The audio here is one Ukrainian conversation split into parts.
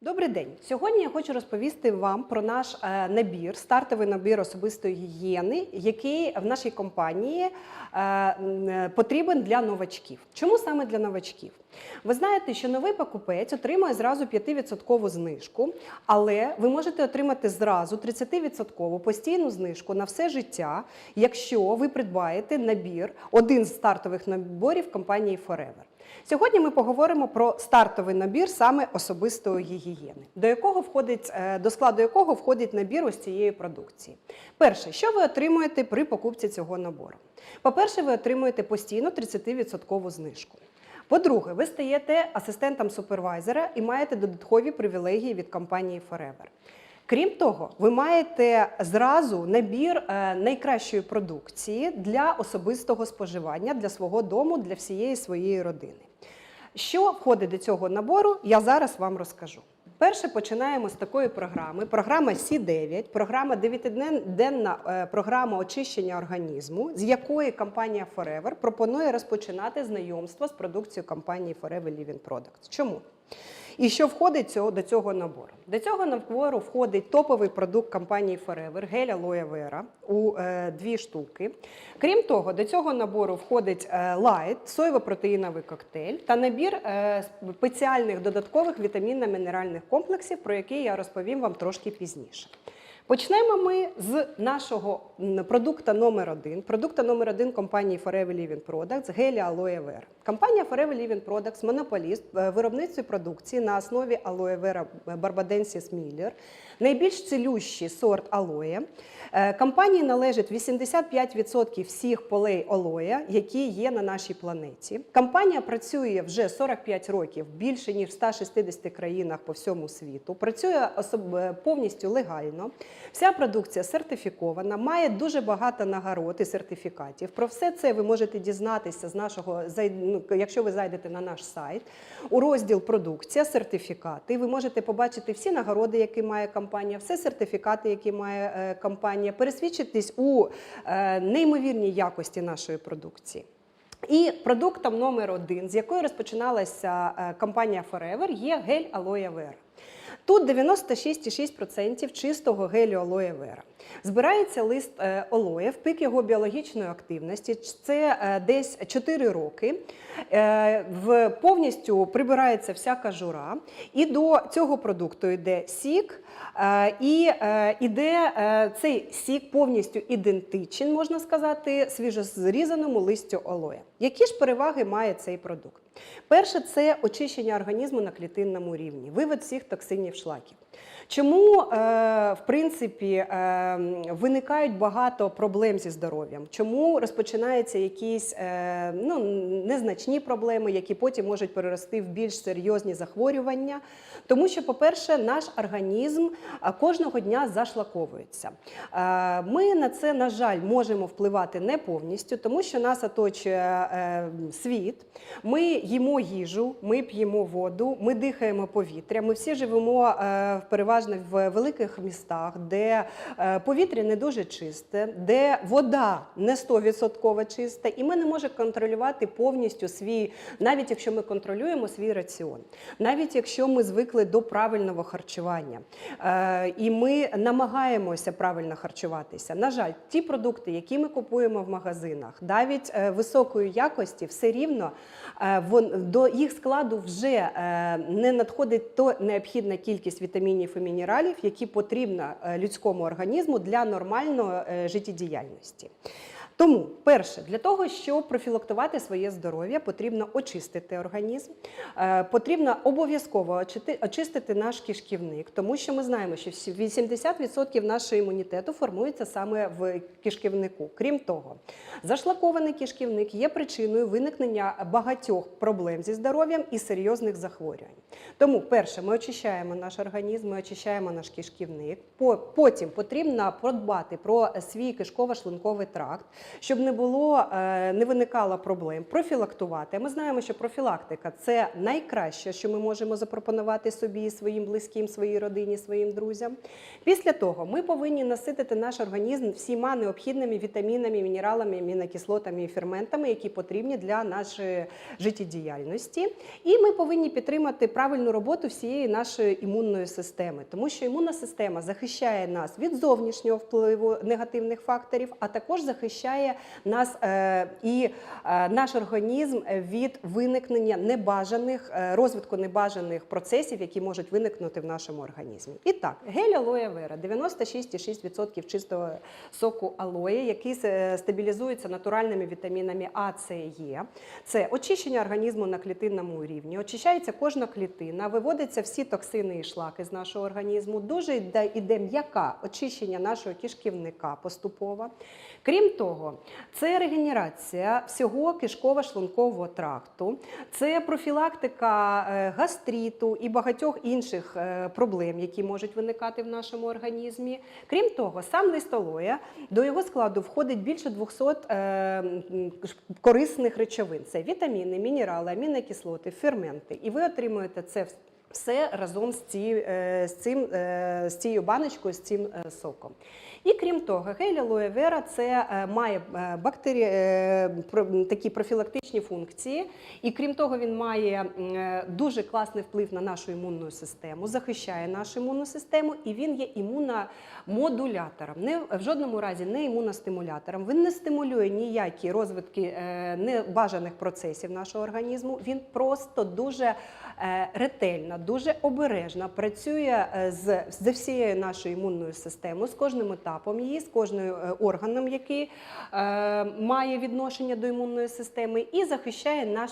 Добрий день. Сьогодні я хочу розповісти вам про наш е, набір, стартовий набір особистої гігієни, який в нашій компанії е, е, потрібен для новачків. Чому саме для новачків? Ви знаєте, що новий покупець отримує зразу 5% знижку, але ви можете отримати зразу 30% постійну знижку на все життя, якщо ви придбаєте набір, один з стартових наборів компанії Forever. Сьогодні ми поговоримо про стартовий набір саме особистої гігієни, до якого входить е, до складу якого входить набір ось цієї продукції. Перше, що ви отримуєте при покупці цього набору? По-перше, ви отримуєте постійно 30% знижку. По-друге, ви стаєте асистентом супервайзера і маєте додаткові привілегії від компанії Forever. Крім того, ви маєте зразу набір е, найкращої продукції для особистого споживання для свого дому, для всієї своєї родини. Що входить до цього набору, я зараз вам розкажу. Перше починаємо з такої програми. Програма Сі9, програма 9-денна е, програма очищення організму, з якої компанія Forever пропонує розпочинати знайомство з продукцією компанії Forever Living Products. Чому? І що входить цього, до цього набору? До цього набору входить топовий продукт компанії Forever, гель алоє вера у е, дві штуки. Крім того, до цього набору входить е, Light, соєво-протеїновий коктейль та набір е, спеціальних додаткових вітамінно-мінеральних комплексів, про які я розповім вам трошки пізніше. Почнемо ми з нашого продукта номер один. Продукта номер один компанії Forever Living Products гелі Aloe Vera. Компанія Forever Living Products – монополіст в виробництві продукції на основі Aloe Vera Barbadensis Miller. Найбільш цілющий сорт алоє. Е, Компанії належить 85% всіх полей алоя, які є на нашій планеті. Компанія працює вже 45 років більше ніж в 160 країнах по всьому світу. Працює е, повністю легально. Вся продукція сертифікована, має дуже багато нагород і сертифікатів. Про все це ви можете дізнатися з нашого ну, якщо ви зайдете на наш сайт у розділ продукція, сертифікати. Ви можете побачити всі нагороди, які має компанія, всі сертифікати, які має е, компанія, пересвідчитись у е, неймовірній якості нашої продукції. І продуктом номер один, з якої розпочиналася е, компанія Forever, є гель Aloe Vera. Тут 96,6% чистого гелю алоє вера. Збирається лист е, алоє в пик його біологічної активності. Це е, десь 4 роки. Е, повністю прибирається всяка жура. І до цього продукту йде сік, і е, іде е, цей сік повністю ідентичен, можна сказати, свіжозрізаному листю алоє. Які ж переваги має цей продукт? Перше, це очищення організму на клітинному рівні, вивод всіх токсинів шлаків. Чому, е, в принципі, е, виникають багато проблем зі здоров'ям? Чому розпочинаються якісь е, ну, незначні проблеми, які потім можуть перерости в більш серйозні захворювання? Тому що, по-перше, наш організм кожного дня зашлаковується. Ми на це, на жаль, можемо впливати не повністю, тому що нас оточує світ. Ми їмо їжу, ми п'ємо воду, ми дихаємо повітря. Ми всі живемо е, переважно в великих містах, де е, повітря не дуже чисте, де вода не 100% чиста, і ми не можемо контролювати повністю свій, навіть якщо ми контролюємо свій раціон, навіть якщо ми звикли до правильного харчування, е, і ми намагаємося правильно харчуватися. На жаль, ті продукти, які ми купуємо в магазинах, навіть е, високої якості, все рівно до їх складу вже не надходить то необхідна кількість вітамінів і мінералів, які потрібна е, людському організму для нормальної е, життєдіяльності. Тому, перше, для того, щоб профілактувати своє здоров'я, потрібно очистити організм, е, потрібно обов'язково очистити наш кишківник, тому що ми знаємо, що всі- 80% нашого імунітету формується саме в кишківнику. Крім того, зашлакований кишківник є причиною виникнення багатьох проблем зі здоров'ям і серйозних захворювань. Тому, перше, ми очищаємо наш організм, ми очищаємо наш кишківник. По- Потім потрібно подбати про свій кишково-шлунковий тракт. Щоб не було, е, не виникало проблем, профілактувати. Ми знаємо, що профілактика це найкраще, що ми можемо запропонувати собі, своїм близьким, своїй родині, своїм друзям. Після того ми повинні наситити наш організм всіма необхідними вітамінами, мінералами, амінокислотами і ферментами, які потрібні для нашої життєдіяльності. І ми повинні підтримати правильну роботу всієї нашої імунної системи, тому що імунна система захищає нас від зовнішнього впливу негативних факторів, а також захищає нас е, і е, наш організм від виникнення небажаних е, розвитку небажаних процесів, які можуть виникнути в нашому організмі. І так, гель алоє вера 96,6% чистого соку алоє, який стабілізується натуральними вітамінами А, С, Е. Це очищення організму на клітинному рівні, очищається кожна клітина, виводяться всі токсини і шлаки з нашого організму. Дуже йде, іде м'яка очищення нашого кишківника поступово. Крім того, це регенерація всього кишково-шлункового тракту, це профілактика е, гастриту і багатьох інших е, проблем, які можуть виникати в нашому організмі. Крім того, сам лист алоя, до його складу входить більше 200 е, корисних речовин. Це вітаміни, мінерали, амінокислоти, ферменти. І ви отримуєте це вс- все разом з, ці, е, з, цим, з цією баночкою, з цим соком. І крім того, гель алоє вера це е, має е, бактері... е, такі профілактичні функції, і крім того, він має дуже класний вплив на нашу імунну систему, захищає нашу імунну систему, і він є імуномодулятором. Не в жодному разі не імуностимулятором. Він не стимулює ніякі розвитки небажаних процесів нашого організму. Він просто дуже е, ретельно, дуже обережна, працює е, з, з всією нашою імунною системою, з кожним етапом її, з кожним е, органом, який має відношення до імунної системи, і захищає наш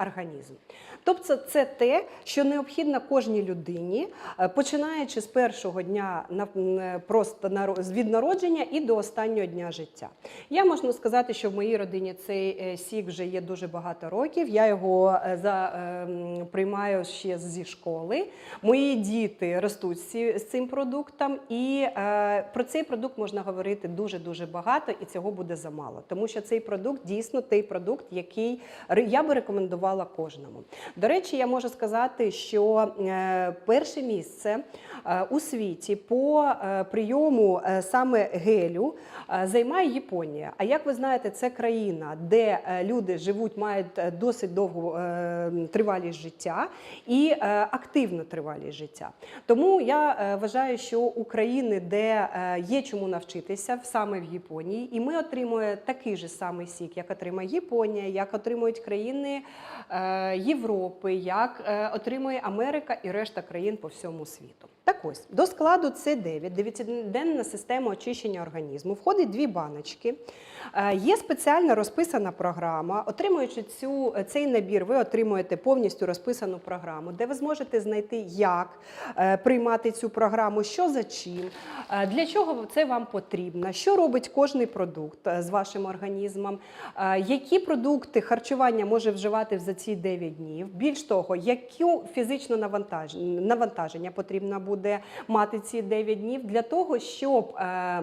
організм. Тобто, це те, що необхідно кожній людині, е, починаючи з першого дня е, просто від народження і до останнього дня життя. Я можу сказати, що в моїй родині цей е, сік вже є дуже багато років. Я його за, е, приймаю ще зі школи. Мої діти ростуть з цим продуктом, і про цей продукт можна говорити дуже дуже багато, і цього буде замало, тому що цей продукт дійсно той продукт, який я би рекомендувала кожному. До речі, я можу сказати, що е, перше місце е, у світі по е, прийому саме гелю займає Японія. А як ви знаєте, це країна, де люди живуть, мають досить довгу тривалість життя і активну тривалість життя. Тому я вважаю, що України, де є чому навчитися, саме в Японії, і ми отримуємо такий же самий сік, як отримає Японія, як отримують країни е, Європи, як е, отримує Америка і решта країн по всьому світу. Так ось до складу С9, дев'ятиденна система очищення організму, входить дві баночки. Е, Є спеціально розписана програма. Отримуючи цю, цей набір, ви отримуєте повністю розписану програму, де ви зможете знайти, як е, приймати цю програму, що за чим, е, для чого це вам потрібно, що робить кожний продукт е, з вашим організмом, е, які продукти харчування може вживати за ці 9 днів. Більш того, яку фізичне навантаження, потрібно буде мати ці 9 днів для того, щоб е,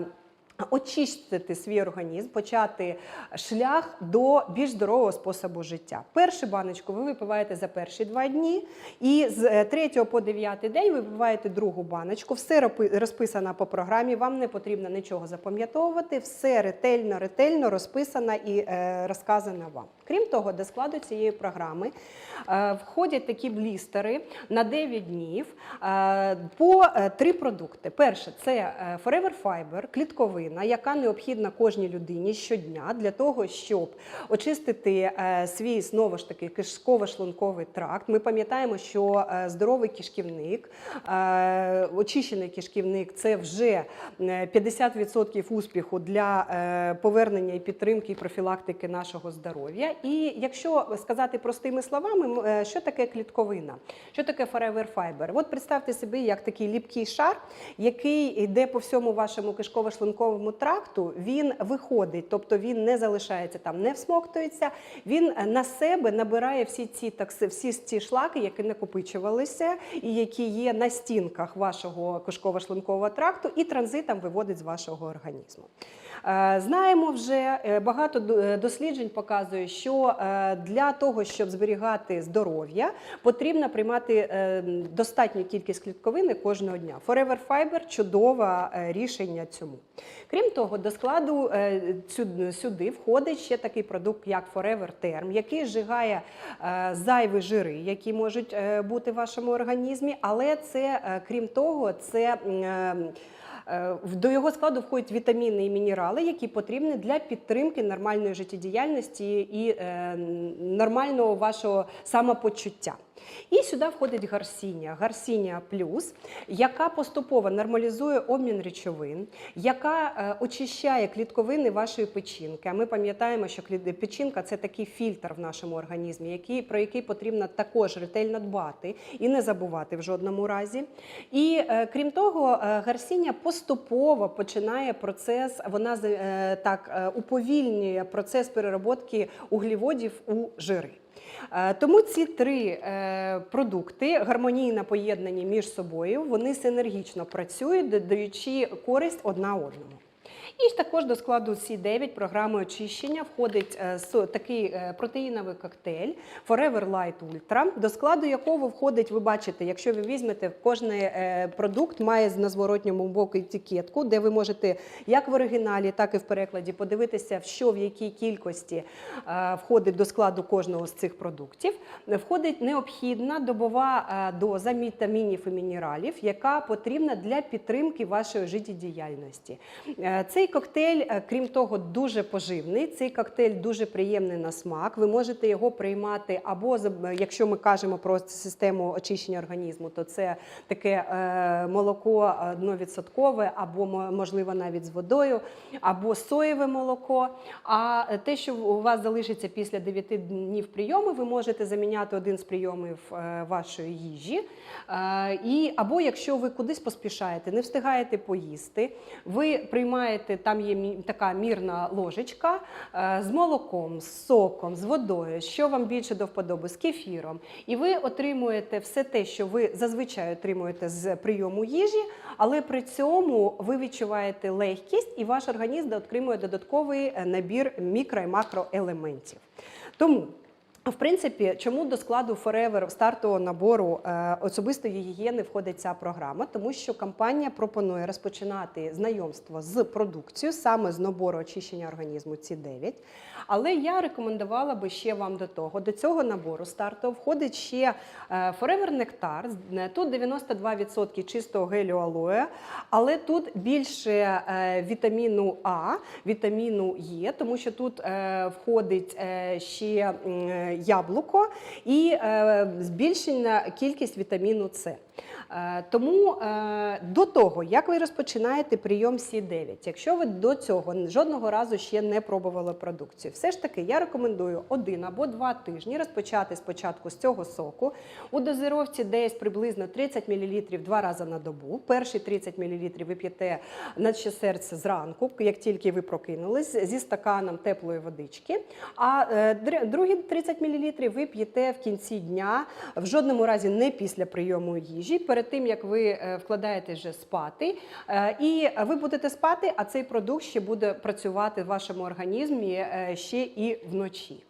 Очистити свій організм, почати шлях до більш здорового способу життя. Першу баночку ви випиваєте за перші два дні, і з 3 по 9 день ви випиваєте другу баночку. Все розписано по програмі. Вам не потрібно нічого запам'ятовувати. Все ретельно, ретельно розписано і е, розказано вам. Крім того, до складу цієї програми е, входять такі блістери на 9 днів е, по е, три продукти. Перше це Forever Fiber, клітковина, яка необхідна кожній людині щодня для того, щоб очистити свій знову ж таки кишково-шлунковий тракт. Ми пам'ятаємо, що здоровий кишківник, очищений кишківник це вже е, 50% успіху для повернення і підтримки і профілактики нашого здоров'я. І якщо сказати простими словами, е, що таке клітковина? Що таке Forever Fiber? От представте собі, як такий ліпкий шар, який йде по всьому вашому кишково-шлунковому тракту, він виходить, тобто він не залишається там, не всмоктується. Він е, на себе набирає всі ці так, всі ці шлаки, які накопичувалися, і які є на стінках вашого кишково-шлункового тракту, і транзитом виводить з вашого організму. Е, Знаємо вже е, багато е, досліджень показує, що для того, щоб зберігати здоров'я, потрібно приймати достатню кількість клітковини кожного дня. Forever Fiber чудове рішення цьому. Крім того, до складу сюди входить ще такий продукт, як Forever Term, який зжигає зайві жири, які можуть бути в вашому організмі. Але це, крім того, це. Е, До його складу входять вітаміни і мінерали, які потрібні для підтримки нормальної життєдіяльності і е, нормального вашого самопочуття. І сюди входить гарсіння, гарсіння плюс, яка поступово нормалізує обмін речовин, яка е, очищає клітковини вашої печінки. А ми пам'ятаємо, що печінка це такий фільтр в нашому організмі, який, про який потрібно також ретельно дбати і не забувати в жодному разі. І е, крім того, е, гарсіння поступово починає процес, вона так уповільнює процес перероботки угліводів у жири. Е, Тому ці три е, продукти гармонійно поєднані між собою, вони синергічно працюють, додаючи користь одна одному. І також до складу С9 програми очищення входить е, такий е, протеїновий коктейль Forever Light Ultra, до складу якого входить, ви бачите, якщо ви візьмете, кожен е, продукт має на зворотньому боку етикетку, де ви можете як в оригіналі, так і в перекладі подивитися, що в якій кількості входить до складу кожного з цих продуктів. Входить необхідна добова доза вітамінів і мінералів, яка потрібна для підтримки вашої життєдіяльності. Цей коктейль, е, крім того, дуже поживний. Цей коктейль дуже приємний на смак. Ви можете його приймати або якщо ми кажемо про систему очищення організму, то це таке е, молоко 1%, або можливо навіть з водою, або соєве молоко. А те, що у вас залишиться після 9 днів прийому, ви можете заміняти один з прийомів е, вашої їжі. Е, І або якщо ви кудись поспішаєте, не встигаєте поїсти, ви приймаєте там є така мірна ложечка е, з молоком, з соком, з водою, що вам більше до вподоби, з кефіром. І ви отримуєте все те, що ви зазвичай отримуєте з прийому їжі, але при цьому ви відчуваєте легкість, і ваш організм отримує додатковий е, набір мікро і макроелементів. Тому. В принципі, чому до складу Forever стартового набору е, особистої гігієни входить ця програма? Тому що компанія пропонує розпочинати знайомство з продукцією саме з набору очищення організму ці 9 Але я рекомендувала би ще вам до того. До цього набору стартового входить ще е, Forever Nectar. Е, Тут 92% чистого гелю алоє, але тут більше вітаміну А, вітаміну Е, тому що тут входить ще яблуко і е, збільшена кількість вітаміну С. Е, Тому е, до того, як ви розпочинаєте прийом С9, якщо ви до цього жодного разу ще не пробували продукцію, все ж таки я рекомендую один або два тижні розпочати спочатку з цього соку у дозировці десь приблизно 30 мл два рази на добу. Перші 30 мл ви п'єте на ще серце зранку, як тільки ви прокинулись, зі стаканом теплої водички. А е, другі 30 мл ви п'єте в кінці дня, в жодному разі не після прийому їжі, перед тим як ви е, вкладаєте вже спати. Е, І ви будете спати, а цей продукт ще буде працювати в вашому організмі е, ще і вночі.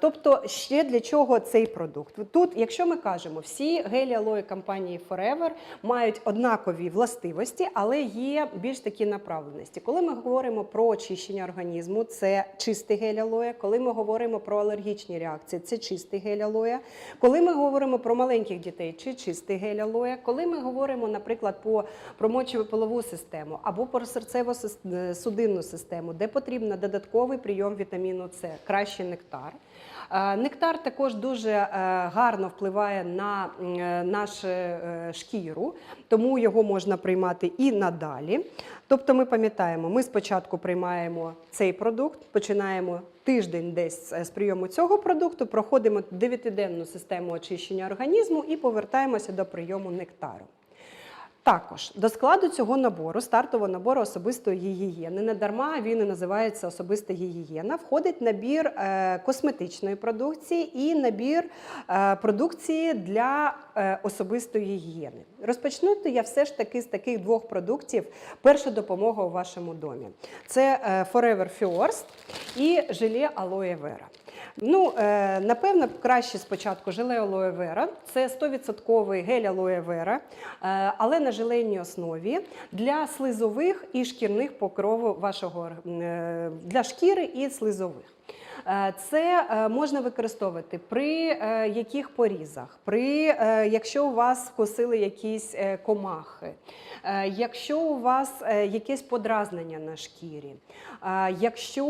Тобто, ще для чого цей продукт? Тут, якщо ми кажемо, всі гелі алої компанії Forever мають однакові властивості, але є більш такі направленості. Коли ми говоримо про очищення організму, це чистий гель алоє. Коли ми говоримо про алергічні реакції, це чистий гель алоє. Коли ми говоримо про маленьких дітей, чи чистий гель алоє. Коли ми говоримо, наприклад, про мочево-полову систему або про серцево-судинну систему, де потрібен додатковий прийом вітаміну С, краще нектар. Е, Нектар також дуже е, гарно впливає на е, нашу е, шкіру, тому його можна приймати і надалі. Тобто, ми пам'ятаємо, ми спочатку приймаємо цей продукт, починаємо тиждень десь е, з прийому цього продукту, проходимо 9-денну систему очищення організму і повертаємося до прийому нектару. Також до складу цього набору, стартового набору особистої гігієни, не дарма він і називається особиста гігієна. Входить набір е, косметичної продукції і набір е, продукції для е, особистої гігієни. Розпочнути я все ж таки з таких двох продуктів. Перша допомога у вашому домі. Це Forever First і желе Aloe Vera. Ну, е, напевно, краще спочатку желе алоє вера. Це 100% гель алоє вера, е, але на желейній основі для слизових і шкірних покрову вашого е, для шкіри і слизових. Е, Це е, можна використовувати при е, яких порізах, при якщо у вас вкусили якісь комахи, якщо у вас якесь подразнення на шкірі, якщо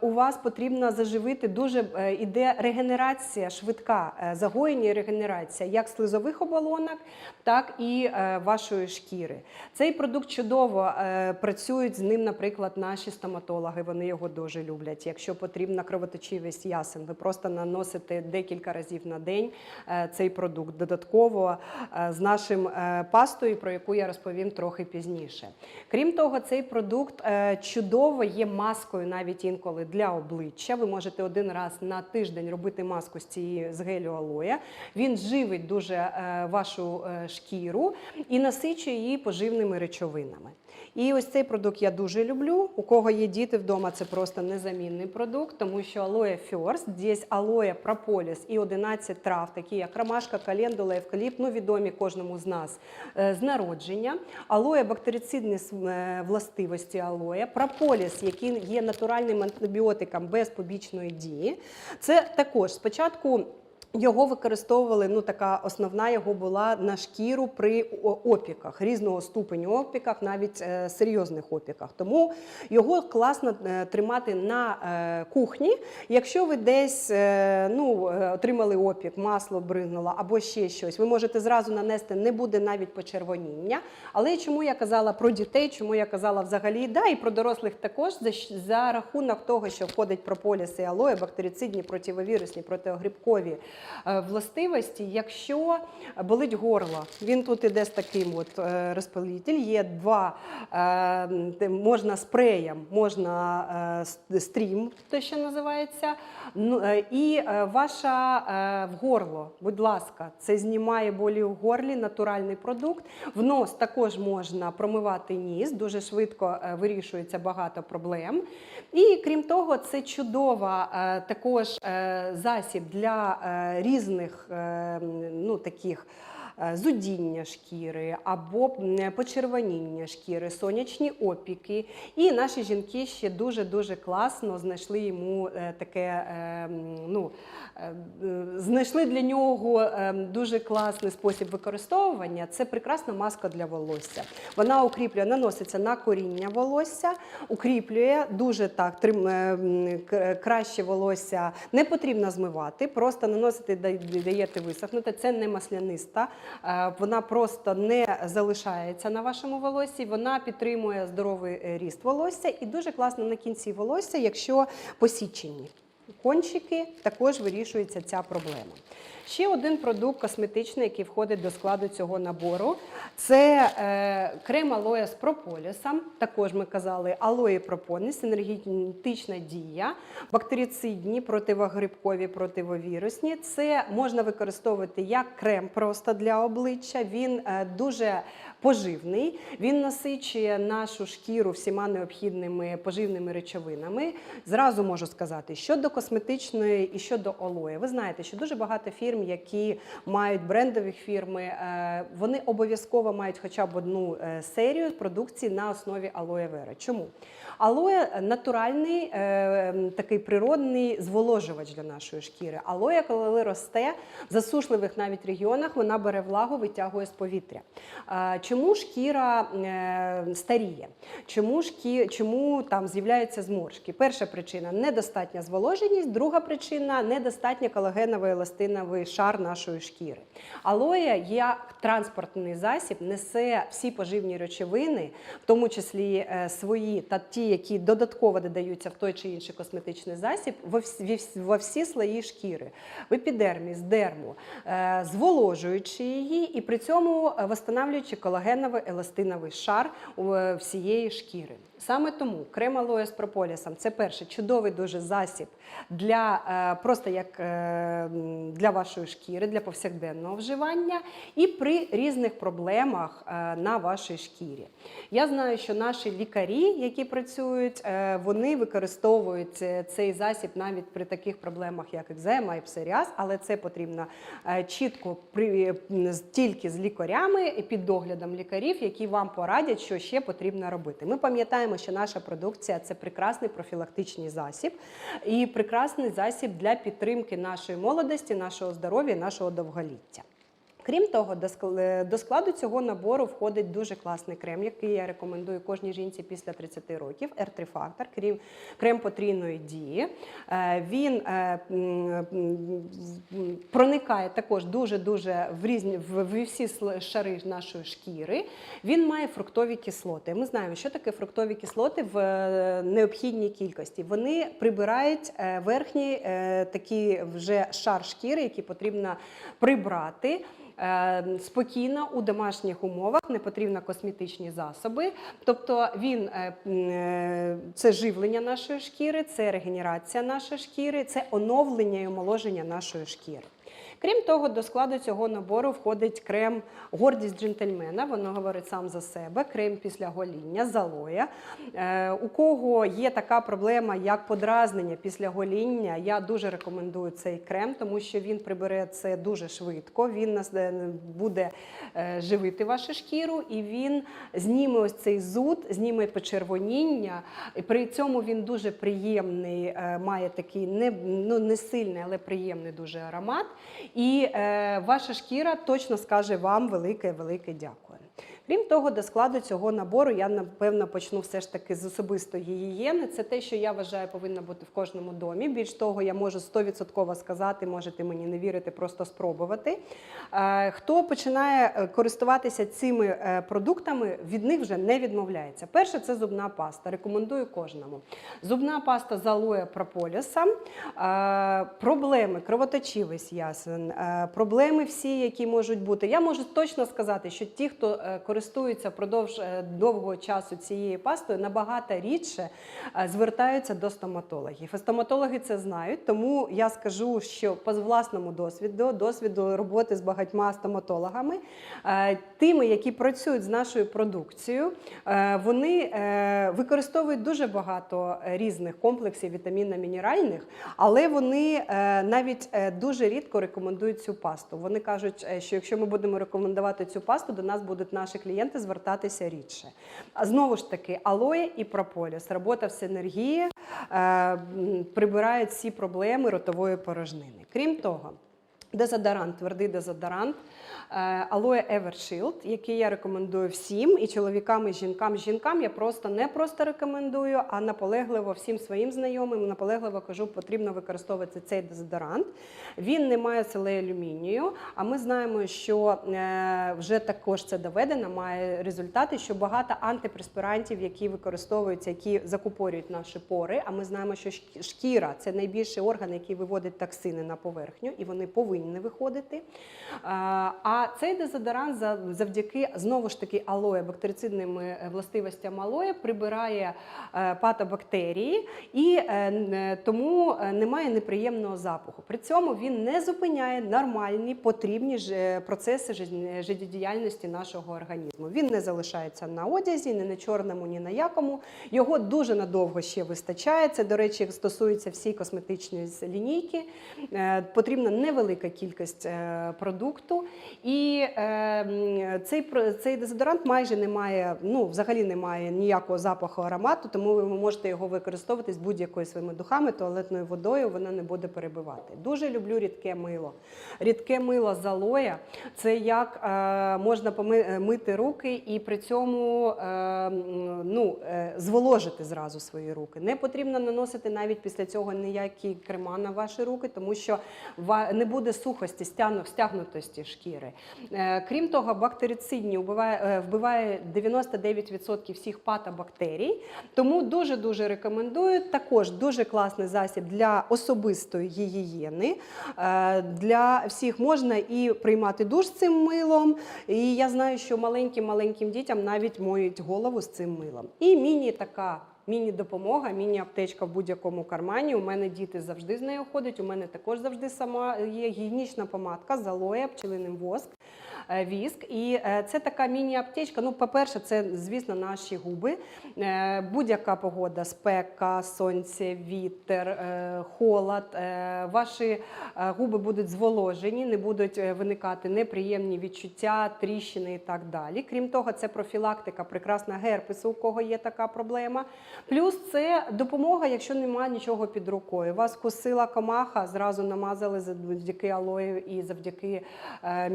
у вас потрібно заживити дуже іде регенерація швидка, загоєння регенерація як слизових оболонок, так і вашої шкіри. Цей продукт чудово працюють з ним, наприклад, наші стоматологи. Вони його дуже люблять. Якщо потрібна кровоточивість ясен, ви просто наносите декілька разів на день е, цей продукт додатково е, з нашим е, пастою, про яку я розповім трохи пізніше. Крім того, цей продукт чудово є маскою навіть інколи для обличчя. Ви можете один раз на тиждень робити маску з цієї з гелю алоя. Він живить дуже вашу шкіру і насичує її поживними речовинами. І ось цей продукт я дуже люблю. У кого є діти вдома, це просто незамінний продукт, тому що алоє First, здесь алоє, прополіс і 11 трав, такі як ромашка, календула, евкаліпт, ну відомі кожному з нас е, з народження. Алоє бактерицидні е, властивості алоє, прополіс, який є натуральним антибіотиком без побічної дії. Це також спочатку. Його використовували. Ну така основна його була на шкіру при опіках різного ступеню опіках, навіть е, серйозних опіках. Тому його класно е, тримати на е, кухні. Якщо ви десь е, ну, е, отримали опік, масло бризнуло або ще щось, ви можете зразу нанести, не буде навіть почервоніння. Але чому я казала про дітей, чому я казала взагалі, да, і про дорослих також за, за рахунок того, що входить прополіс і алоє, бактерицидні, противовірусні, протиогрибкові властивості. Якщо болить горло, він тут іде з таким от е, розпилитель. Є два е, можна спреєм, можна е, стрім, те, що називається. Ну, е, і е, ваша е, в горло, будь ласка, це знімає болі в горлі, натуральний продукт. В нос також можна промивати ніс, дуже швидко е, вирішується багато проблем. І крім того, це чудова е, також е, засіб для е, різних е, ну, таких. Е, Зудіння шкіри або м, почервоніння шкіри, сонячні опіки. І наші жінки ще дуже дуже класно знайшли йому е, таке, е, ну е, е, знайшли для нього е, дуже класний спосіб використовування. Це прекрасна маска для волосся. Вона укріплює, наноситься на коріння волосся, укріплює дуже так, е, краще волосся не потрібно змивати, просто наносити даєте висохнути. Це не масляниста, е, вона просто не залишається на вашому волоссі. Вона підтримує здоровий е, ріст волосся і дуже класно на кінці волосся, якщо посічені. Кончики також вирішується ця проблема. Ще один продукт косметичний, який входить до складу цього набору, це е, крем алоє з прополісом. Також ми казали алоє пропоніс, енергетична дія, бактерицидні, противогрибкові, противовірусні. Це можна використовувати як крем просто для обличчя. Він е, дуже поживний, він насичує нашу шкіру всіма необхідними поживними речовинами. Зразу можу сказати, щодо косметичної і щодо алої. Ви знаєте, що дуже багато фірм, які мають брендові фірми, е, вони обов'язково мають хоча б одну е, серію продукції на основі алоє вера. Чому? Алоє натуральний, е, такий природний зволожувач для нашої шкіри. Алоє, коли росте в засушливих навіть регіонах, вона бере влагу, витягує з повітря. Чому шкіра е, старіє? Чому, шкі... Чому там з'являються зморшки? Перша причина недостатня зволоження еластичність. Друга причина недостатня колагеновий еластиновий шар нашої шкіри. Алоє як транспортний засіб несе всі поживні речовини, в тому числі е, свої та ті, які додатково додаються в той чи інший косметичний засіб, во всі, слої шкіри, в епідерміс, дерму, е, зволожуючи її і при цьому встановлюючи восстанавлюючи колагеновий еластиновий шар е, всієї шкіри. Саме тому крем алоє з прополісом це перше чудовий дуже засіб для е, просто як е, для вашої шкіри, для повсякденного вживання і при різних проблемах е, на вашій шкірі. Я знаю, що наші лікарі, які працюють, вони використовують цей засіб навіть при таких проблемах, як екзема і псоріаз, але це потрібно чітко тільки з лікарями і під доглядом лікарів, які вам порадять, що ще потрібно робити. Ми пам'ятаємо, що наша продукція це прекрасний профілактичний засіб і прекрасний засіб для підтримки нашої молодості, нашого здоров'я, нашого довголіття. Крім того, е, до складу цього набору входить дуже класний крем, який я рекомендую кожній жінці після 30 років. R3 Factor, крем, крем потрійної дії. Е, Він е, проникає також дуже дуже в різні в, всі шари нашої шкіри. Він має фруктові кислоти. Ми знаємо, що таке фруктові кислоти в необхідній кількості. Вони прибирають верхній такий вже шар шкіри, який потрібно прибрати. Е, Спокійно у домашніх умовах не потрібно косметичні засоби. Тобто він е, е, це живлення нашої шкіри, це регенерація нашої шкіри, це оновлення і омоложення нашої шкіри. Крім того, до складу цього набору входить крем гордість джентльмена. Воно говорить сам за себе. Крем після гоління, залоя. Е, у кого є така проблема, як подразнення після гоління, я дуже рекомендую цей крем, тому що він прибере це дуже швидко. Він е, буде е, живити вашу шкіру, і він зніме ось цей зуд, зніме почервоніння. І при цьому він дуже приємний, е, має такий не, ну, не сильний, але приємний дуже аромат. І е, ваша шкіра точно скаже вам велике, велике дякую. Крім того, до складу цього набору я напевно почну все ж таки з особистої гігієни. Це те, що я вважаю повинно бути в кожному домі. Більш того, я можу 100% сказати, можете мені не вірити, просто спробувати. Е, Хто починає е, користуватися цими е, продуктами, від них вже не відмовляється. Перше це зубна паста. Рекомендую кожному. Зубна паста з алоє прополіса, проблеми, кровоточивість ясен, проблеми всі, які можуть бути. Я можу точно сказати, що ті, хто користується впродовж е, довгого часу цією пастою, набагато рідше е, звертаються до стоматологів. І стоматологи це знають, тому я скажу, що по власному досвіду, досвіду роботи з багатьма стоматологами, е, тими, які працюють з нашою продукцією, вони використовують дуже багато різних комплексів вітамінно-мінеральних, але вони навіть дуже рідко рекомендують цю пасту. Вони кажуть, що якщо ми будемо рекомендувати цю пасту, до нас будуть наші клієнти звертатися рідше. А знову ж таки, алоє і прополіс. Робота в синергії е, м, всі проблеми ротової порожнини. Крім того, Дезодорант, твердий дезодорант, е, алоє Evershield, який я рекомендую всім, і чоловікам, і жінкам. Жінкам я просто не просто рекомендую, а наполегливо всім своїм знайомим наполегливо кажу, потрібно використовувати цей дезодорант. Він не має солей алюмінію, а ми знаємо, що е, вже також це доведено, має результати, що багато антипреспірантів, які використовуються, які закупорюють наші пори. А ми знаємо, що шкіра це найбільший орган, який виводить токсини на поверхню, і вони повинні виходити. Е, А цей дезодорант завдяки знову ж таки алоє, бактерицидними е, властивостям алоє прибирає е, патобактерії і тому немає неприємного запаху. При цьому він не зупиняє нормальні потрібні процеси життєдіяльності нашого організму. Він не залишається на одязі, ні на чорному, ні на якому. Його дуже надовго ще вистачає. Це, до речі, стосується всієї косметичної лінійки. Потрібна невелика кількість е, продукту. І е, цей, цей дезодорант майже не має, ну взагалі не має ніякого запаху аромату, тому ви можете його використовувати з будь-якою своїми духами, туалетною водою, вона не буде перебивати. Дуже люблю рідке мило. Рідке мило з алоя це як е, можна мити руки і при цьому ну, зволожити зразу свої руки. Не потрібно наносити навіть після цього ніякі крема на ваші руки, тому що не буде сухості, стягну- стягнутості шкіри. Е, Крім того, бактерицидні вбиває, е, вбиває 99% всіх патобактерій. Тому дуже-дуже рекомендую. Також дуже класний засіб для особистої гігієни. Е, Для всіх можна і приймати душ з цим милом. І я знаю, що маленьким-маленьким дітям навіть моють голову з цим милом. І міні така. Міні-допомога, міні-аптечка в будь-якому кармані. У мене діти завжди з нею ходять. У мене також завжди сама є гігієнічна помадка з алоє, пчелиним воск, віск. І е, це така міні-аптечка. Ну, по-перше, це, звісно, наші губи. Е, Будь-яка погода, спека, сонце, вітер, е, холод. е, Ваші е, губи будуть зволожені, не будуть е, виникати неприємні відчуття, тріщини і так далі. Крім того, це профілактика прекрасна герпесу, у кого є така проблема. Плюс це допомога, якщо немає нічого під рукою. Вас кусила комаха, зразу намазали завдяки алою і завдяки е,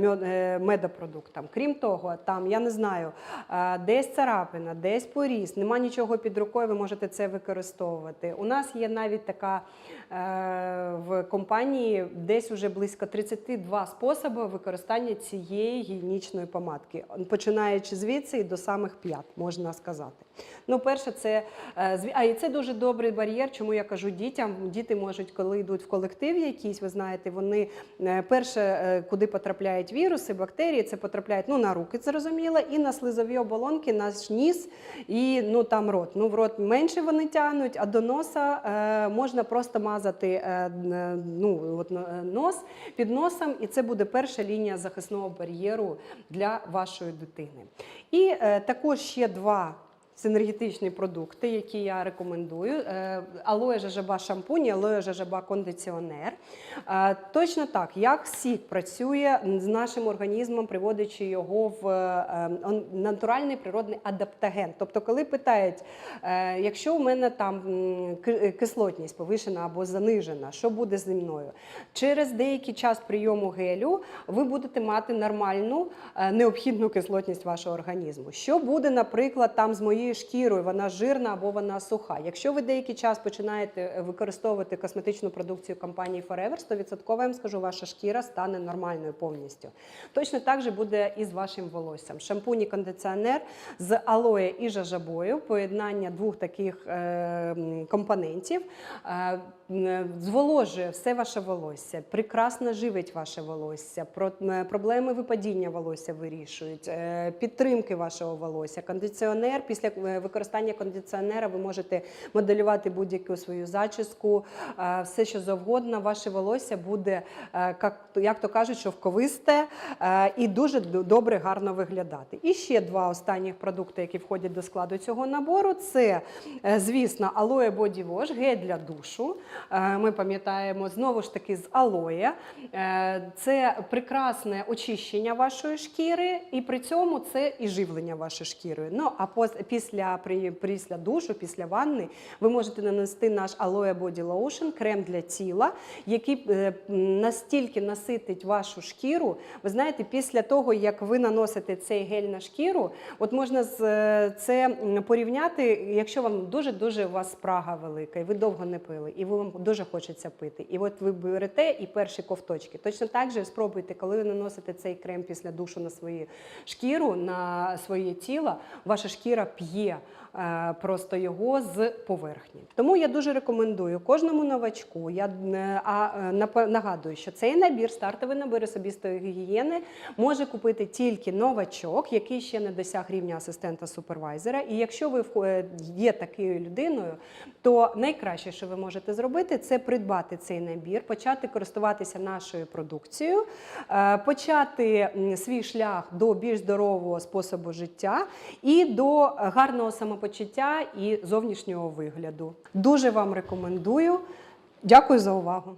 е. Крім того, там я не знаю, е, десь царапина, десь поріз, нема нічого під рукою, ви можете це використовувати. У нас є навіть така е, в компанії десь уже близько 32 способи використання цієї гігієнічної помадки, починаючи звідси і до самих п'ят, можна сказати. Ну, перше, це е, а і це дуже добрий бар'єр. Чому я кажу дітям? Діти можуть, коли йдуть в колектив якийсь, ви знаєте, вони перше, куди потрапляють віруси, бактерії, це потрапляють ну на руки, зрозуміло, і на слизові оболонки, наш ніс і ну там рот. Ну в рот менше вони тягнуть, а до носа е, можна просто мазати е, ну от е, нос під носом, і це буде перша лінія захисного бар'єру для вашої дитини. І е, також ще два. Синергетичні продукти, які я рекомендую: Е, алоє жажаба шампунь, алоє жажаба кондиціонер. Е, Точно так, як сік працює з нашим організмом, приводячи його в е, натуральний природний адаптаген. Тобто, коли питають, якщо у мене там кислотність повишена або занижена, що буде зі мною? Через деякий час прийому гелю ви будете мати нормальну необхідну кислотність вашого організму. Що буде, наприклад, там з моєю шкірою, вона жирна або вона суха. Якщо ви деякий час починаєте е, використовувати косметичну продукцію компанії Forever, 100% я вам скажу, ваша шкіра стане нормальною повністю. Точно так же буде і з вашим волоссям. Шампунь і кондиціонер з алоє і жажабою, поєднання двох таких е, компонентів. е, Зволожує все ваше волосся, прекрасно живить ваше волосся, проблеми випадіння волосся вирішують, підтримки вашого волосся. Кондиціонер після використання кондиціонера ви можете моделювати будь-яку свою зачіску, е, все що завгодно. Ваше волосся буде, е, як, то кажуть, шовковисте е, і дуже добре, гарно виглядати. І ще два останніх продукти, які входять до складу цього набору, це, звісно, алоє Wash, гель для душу. Ми пам'ятаємо знову ж таки з алоє. Це прекрасне очищення вашої шкіри, і при цьому це і живлення вашої шкіри. Ну а після, при- після душу, після ванни, ви можете нанести наш алоє Body Lotion, крем для тіла, який е, настільки наситить вашу шкіру. Ви знаєте, після того, як ви наносите цей гель на шкіру, от можна е, це порівняти, якщо вам дуже дуже у вас спрага велика, і ви довго не пили, і вам дуже хочеться пити. І от ви берете і перші ковточки. Точно так же спробуйте, коли ви наносите цей крем після душу на свою шкіру, на своє тіло, ваша шкіра п'є е, просто його з поверхні. Тому я дуже рекомендую кожному новачку. Я е, е, нагадую, що цей набір, стартовий набір особистої гігієни, може купити тільки новачок, який ще не досяг рівня асистента супервайзера. І якщо ви е, є такою людиною, то найкраще, що ви можете зробити, це придбати цей набір, почати користуватися нашою продукцією, е, почати свій шлях до більш здорового способу життя і до гарного самопочуття і зовнішнього вигляду. Дуже вам рекомендую. Дякую за увагу.